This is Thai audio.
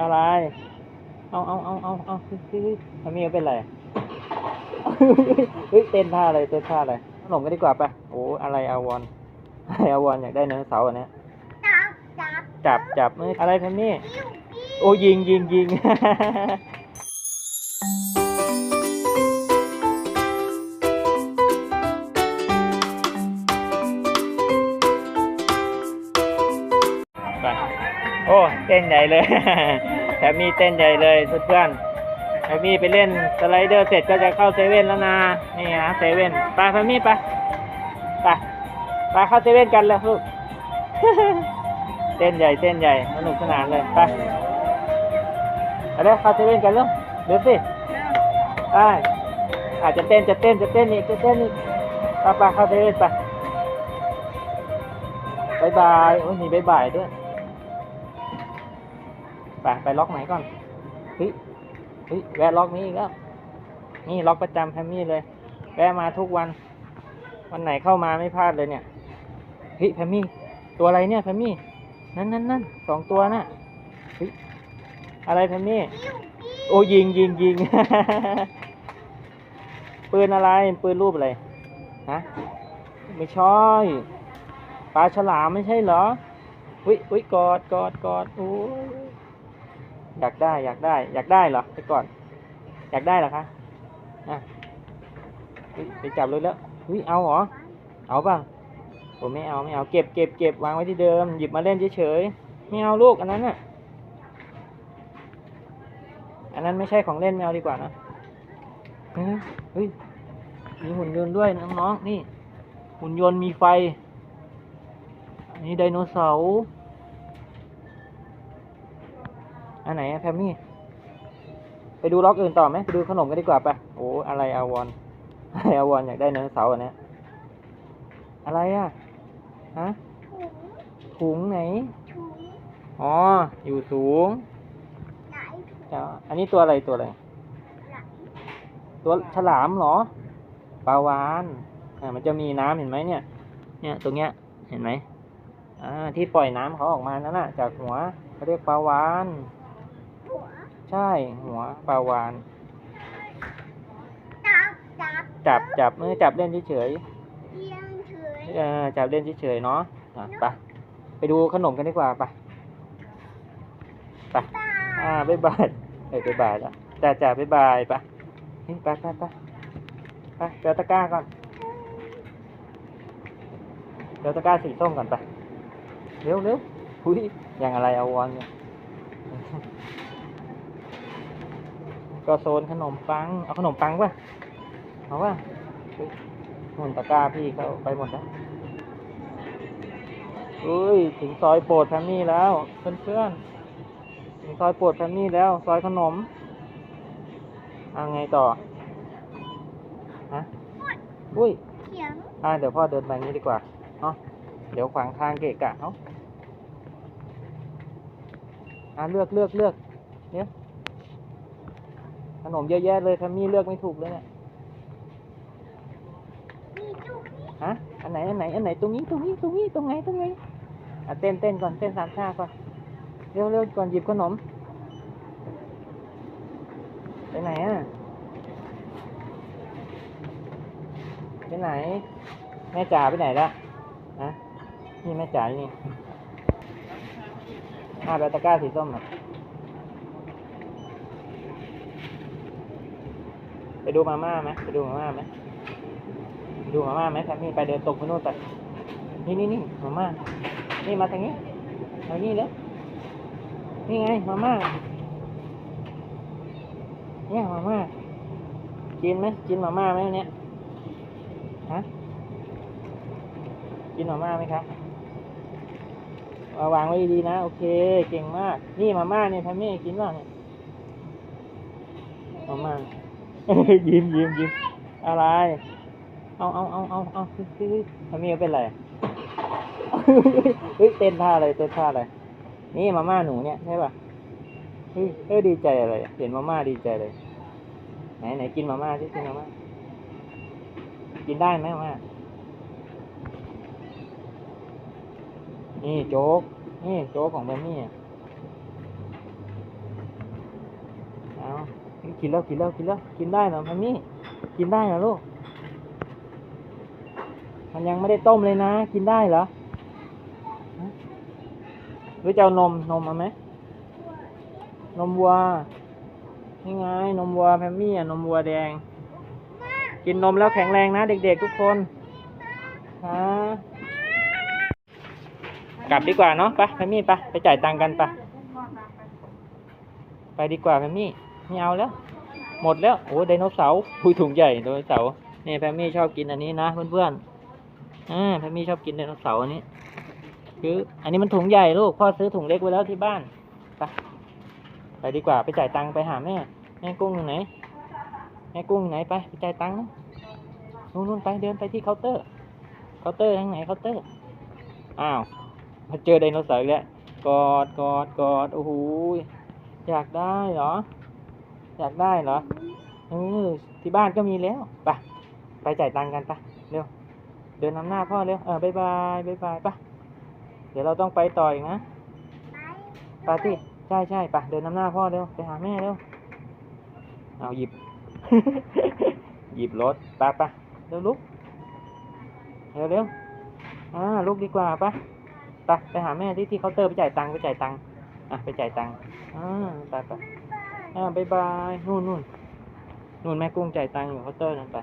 อะไร เอาเอาเอาเอาเอาเฮ้ยเฮ้ยเฮ้ยทำไมเป็นไร เฮ้ย เต้นท่าอะไร เต้นท่าอะไรขนมกันดีกว่าปะโอ้อะไรอาวอนอะไรอาวอนอยากได้ไดโนเสาร์อันเนี้ยจับจับจับจับเอ้ยอะไรแพมมี่ปิ้วปิ้วโอ้ยิงยิงยิง โอ้เต้นใหญ่เลยแพมมีเต้นใหญ่เลยเพื่อนๆแพมมีไปเล่นสไลเดอร์เสร็จก็จะเข้าเซเว่นแล้วนะนี่นะเซเว่นไปแพมมีไปไปไปเข้าเซเว่นกันเลยลูกเต้นใหญ่เต้นใหญ่สนุกสนานเลยไปเอาเร็วเข้าเซเว่นกันเร็วเร็วสิไปอาจจะเต้นจะเต้นจะเต้นอีกจะเต้นอีกไปไปเข้าเซเว่นไปบายบายโอ้ยมีบายบายด้วย ไปไปล็อกไหนก่อนเฮ้ยเฮ้ยแวะล็อกนี้อีกแล้วนี่ล็อกประจำแพมมี่เลย แวะมาทุกวัน วันไหนเข้ามาไม่พลาดเลยเนี่ยเฮ้ยแพมมี่ ตัวอะไรเนี่ยแพมมี่ นั่นนั่นนั่นสองตัวน่ะเฮ้ยอะไรแพมมี่ปิ้วปิ้วโอ้ยิงยิงยิงปืนอะไรปืนรูปอะไรฮะไม่ใช่ปลาฉลามไม่ใช่เหรออุ้ยอุ้ยกอดกอดกอดโอ้ย อยากได้ อยากได้ อยากได้เหรอไปก่อน อยากได้เหรอคะอะไปจับเลยแล้วอุ้ยเอาเหรอ เอาป่ะผมไม่เอาไม่เอาเก็บเก็บเก็บวางไว้ที่เดิม หยิบมาเล่นเฉยๆไม่เอาลูกอันนั้นน่ะ อันนั้นไม่ใช่ของเล่นไม่เอาดีกว่านะเฮ้ยเฮ้ยมีหุ่นยนต์ด้วยน้องๆนี่ หุ่นยนต์มีไฟอันนี้ไดโนเสาร์ อันไหนอะแพมมี่ ไปดูล็อกอื่นต่อไหมไปดูขนมกันดีกว่าปะโอ้อะไรอาวอนอะไรอาวอนอยากได้ไดโนเสาร์อันเนี้ยอะไรอะฮะถุงถุงไหนถุงอ๋ออยู่สูงไหนถุงจ้ะอันนี้ตัวอะไรตัวอะไรไหนตัวฉลามเหรอปลาวานอ่ามันจะมีน้ำเห็นไหมเนี่ย เนี่ยตรงเนี้ยเห็นไหมอ่าที่ปล่อยน้ำเขาออกมานั่นน่ะ จากหัวเขาเรียกปลาวาน หัวใช่หัวปลาวาน จับจับจับจับเออจับเล่นเฉยเลี้ยงเฉยๆเออจับเล่นเฉยๆเนาะอะไปไปดูขนมกันดีกว่าไปไปตาอ่าบ๊ายบายเอ้ยบ๊ายบายแล้วจ้าจ้าบ๊ายบายไปเฮ้ยไปไปไปไปเดี๋ยวตะกร้าก่อนเดี๋ยวตะกร้าสีส้มก่อนไปเร็วเร็วหุยยังอะไรเอาวอนเนี่ย ก็โซนขนมปัง เอาขนมปังป่ะ เอาป่ะเฮ้ยหุ่นตะกร้าพี่เขาไปหมดแล้วอุ้ย ถึงซอยโปรดแฟมมี่แล้ว เพื่อนๆ ถึงซอยโปรดแฟมมี่แล้ว ซอยขนมเอาไงต่อ ฮะ อุ้ยเขียงอ่าเดี๋ยวพ่อเดินไปนี้ดีกว่าเนาะเดี๋ยวขวางทางเกะกะเขาอ่าเลือกเลือกเลือกเนี่ย ขนมเยอะแยะเลยแฟมมี่เลือกไม่ถูกเลยเนี่ยมีจุกฮะอันไหนอันไหนอันไหนตรงนี้ตรงนี้ตรงนี้ตรงไหนตรงไหนอะเต้นเต้นก่อนเต้นสามชาก่อนเร็วเร็วก่อนหยิบขนมไปไหนอะไปไหน แม่จ๋าไปไหนละฮะนี่แม่จ๋าอยู่นี่อ่าแบตะกร้าสีส้มอะ ไปดูมาม่าไหมไปดูมาม่าไหมดูมาม่าไหมแพมมี่ไปเดินตรงไปโน่นไปนี่นี่นี่มาม่านี่มาทางนี้ทางนี้แล้วนี่ไงมาม่าเนี่ยมาม่ากินไหมกินมาม่าไหมเนี่ยฮะกินมาม่าไหมครับวางไว้ดีนะโอเค เก่งมาก นี่มาม่าเนี่ยแพมมี่กินบ้างเนี่ยมาม่า ยิ้มยิ้มยิ้มอะไร เอาเอาเอาเอาเอาเฮ้ยเฮ้ยเฮ้ยทำไมเป็นไรเฮ้ยเต้นท่าอะไรเต้นท่าอะไร นี่มาม่าหนูเนี่ยใช่ป่ะเฮ้ยเฮ้ยดีใจอะไรเห็นมาม่าดีใจเลย ไหนไหนกินมาม่าสิกินมาม่ากินได้ไหมมาม่านี่โจ๊ก นี่โจ๊กของแบมมี่อะ กินแล้วกินแล้วกินแล้วกินได้เหรอมันนี่กินได้เหรอลูก มันยังไม่ได้ต้มเลยนะ กินได้เหรอหรือจะเอานมนมเอาไหมนมวัวนี่ไงนมวัวแพมมี่อะนมวัวแดง กินนมแล้วแข็งแรงนะ เด็กๆทุกคนฮะกลับดีกว่าเนาะไปแพมมี่ไปไปจ่ายตังค์กันไปไปดีกว่าแพมมี่ ไม่เอาแล้ว หมดแล้ว โอ้ไดโนเสาร์คุยถุงใหญ่ไดโนเสาร์นี่แพมมี่ชอบกินอันนี้นะเพื่อนๆอ่าแพมมี่ชอบกินไดโนเสาร์อันนี้ คือ อันนี้มันถุงใหญ่ลูก พ่อซื้อถุงเล็กไว้แล้วที่บ้าน ไป ไปดีกว่า ไปจ่ายตังค์ไปหาแม่ แม่กุ้งอยู่ไหน แม่กุ้งอยู่ไหนไป ไปจ่ายตังค์นะนู่นนู่นไปเดินไปที่เคาน์เตอร์ เคาน์เตอร์ทางไหนเคาน์เตอร์ อ้าวมาเจอไดโนเสาร์แล้ว กอดกอดกอดโอ้โหอยากได้เหรอ อยากได้เหรอเออที่บ้านก็มีแล้วไปไปจ่ายตังค์กันไปเร็วเดินนำหน้าพ่อเร็วเออบายบายบายบายไปเดี๋ยวเราต้องไปต่ออีกนะไปปาร์ตี้ใช่ใช่ไปเดินนำหน้าพ่อเร็วไปหาแม่เร็วเอาหยิบ หยิบรถไปไปเร็วลุกเร็วเร็วอ่าลุกดีกว่าไปไปไปหาแม่ที่ที่เคาน์เตอร์ไปจ่ายตังค์ไปจ่ายตังค์อะไปจ่ายตังค์อ่าไปไป อ่าบายบาย นู่นนู่นนู่นแม่กุ้งจ่ายตังค์อยู่เคาน์เตอร์นั่นไป